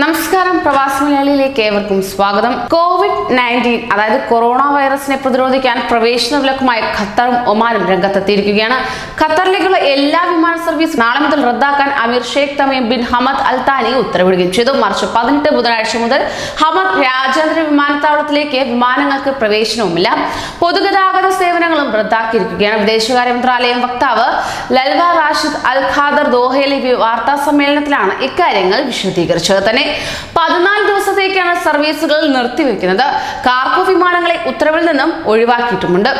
നമസ്കാരം പ്രവാസി മലയാളിയിലേക്ക് ഏവർക്കും സ്വാഗതം. കോവിഡ് നയന്റീൻ അതായത് കൊറോണ വൈറസിനെ പ്രതിരോധിക്കാൻ പ്രവേശന വിലക്കുമായി ഖത്തറും ഒമാനും രംഗത്തെത്തിയിരിക്കുകയാണ്. ഖത്തറിലേക്കുള്ള എല്ലാ വിമാന സർവീസ് നാളെ മുതൽ റദ്ദാക്കാൻ Amir Sheikh Tamim bin Hamad al Thani ഉത്തരവിടുകയും ചെയ്തു. മാർച്ച് പതിനെട്ട് ബുധനാഴ്ച മുതൽ ഹമദ് രാജ്യാന്തര വിമാനത്താവളത്തിലേക്ക് വിമാനങ്ങൾക്ക് പ്രവേശനവുമില്ല. പൊതുഗതാഗത സേവനങ്ങളും റദ്ദാക്കിയിരിക്കുകയാണ്. വിദേശകാര്യ മന്ത്രാലയം വക്താവ് ലൽവ റാഷിദ് അൽ ഖാദർ ദോഹയിലെ വാർത്താ സമ്മേളനത്തിലാണ് ഇക്കാര്യങ്ങൾ വിശദീകരിച്ചത്. തന്നെ പതിനാല് ദിവസത്തേക്കാണ് സർവീസുകൾ നിർത്തിവെക്കുന്നത്. കാർഗോ വിമാനങ്ങളെ ഉത്തരവിൽ നിന്നും ഒഴിവാക്കിയിട്ടുമുണ്ട്.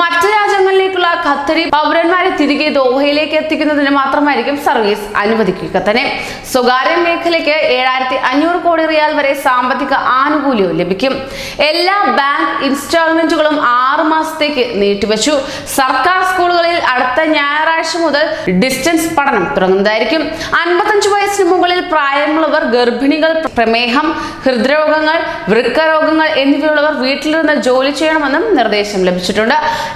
മറ്റ് രാജ്യങ്ങളിലേക്കുള്ള ഖത്തരി പൗരന്മാരെ തിരികെ ദോഹയിലേക്ക് എത്തിക്കുന്നതിന് മാത്രമായിരിക്കും സർവീസ് അനുവദിക്കുക തന്നെ. സ്വകാര്യ മേഖലയ്ക്ക് ഏഴായിരത്തി അഞ്ഞൂറ് കോടി റിയാൽ വരെ സാമ്പത്തിക ആനുകൂല്യവും ലഭിക്കും. എല്ലാ ബാങ്ക് ഇൻസ്റ്റാൾമെന്റുകളും ആറ് മാസത്തേക്ക് നീട്ടിവെച്ചു. സർക്കാർ സ്കൂളുകളിൽ അടുത്ത ഞായറാഴ്ച മുതൽ ഡിസ്റ്റൻസ് പഠനം തുടങ്ങുന്നതായിരിക്കും. അൻപത്തഞ്ച് വയസ്സിന് മുകളിൽ പ്രായമുള്ളവർ ഗർഭിണികൾ പ്രമേഹം ഹൃദ്രോഗങ്ങൾ വൃക്കരോഗങ്ങൾ എന്നിവയുള്ളവർ വീട്ടിലിരുന്ന് ജോലി ചെയ്യണമെന്നും നിർദ്ദേശം ലഭിച്ചിട്ടുണ്ട്.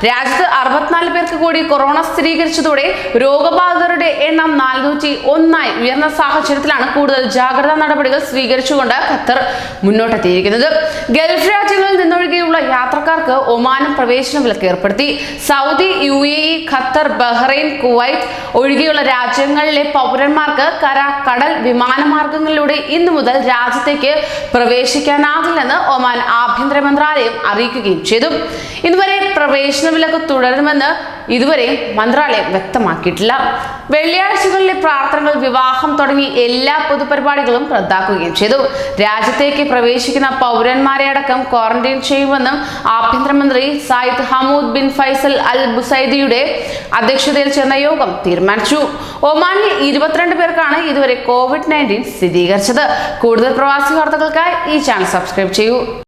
രാജ്യത്ത് അറുപത്തിനാല് പേർക്ക് കൂടി കൊറോണ സ്ഥിരീകരിച്ചതോടെ രോഗബാധിതരുടെ എണ്ണം നാനൂറ്റി ഒന്നായി ഉയർന്ന സാഹചര്യത്തിലാണ് കൂടുതൽ ജാഗ്രതാ നടപടികൾ സ്വീകരിച്ചുകൊണ്ട് ഖത്തർ മുന്നോട്ടെത്തിയിരിക്കുന്നത്. ഗൾഫ് രാജ്യങ്ങളിൽ നിന്നൊഴികെയുള്ള യാത്രക്കാർക്ക് ഒമാനും പ്രവേശന വിലക്ക് ഏർപ്പെടുത്തി. Saudi U A E Qatar Bahrain Kuwait ഒഴികെയുള്ള രാജ്യങ്ങളിലെ പൗരന്മാർക്ക് കര കടൽ വിമാനമാർഗങ്ങളിലൂടെ ഇന്നു മുതൽ രാജ്യത്തേക്ക് പ്രവേശിക്കാനാകില്ലെന്ന് ഒമാൻ ആഭ്യന്തര മന്ത്രാലയം അറിയിക്കുകയും ചെയ്തു. ഇതുവരെ പ്രവേശന വിലക്ക് തുടരുമെന്ന് ഇതുവരെ മന്ത്രാലയം വ്യക്തമാക്കിയിട്ടില്ല. വെള്ളിയാഴ്ചകളിലെ പ്രാർത്ഥനകൾ വിവാഹം തുടങ്ങി എല്ലാ പൊതുപരിപാടികളും റദ്ദാക്കുകയും ചെയ്തു. രാജ്യത്തേക്ക് പ്രവേശിക്കുന്ന പൗരന്മാരെ അടക്കം ക്വാറന്റൈൻ ചെയ്യുമെന്നും ആഭ്യന്തരമന്ത്രി Sayyid Hamoud bin Faisal al ബുസൈദിയുടെ അധ്യക്ഷതയിൽ ചേർന്ന യോഗം തീരുമാനിച്ചു. ഒമാനിൽ ഇരുപത്തിരണ്ട് പേർക്കാണ് ഇതുവരെ കോവിഡ് നയന്റീൻ സ്ഥിരീകരിച്ചത്. കൂടുതൽ പ്രവാസി വാർത്തകൾക്കായി ഈ ചാനൽ സബ്സ്ക്രൈബ് ചെയ്യൂ.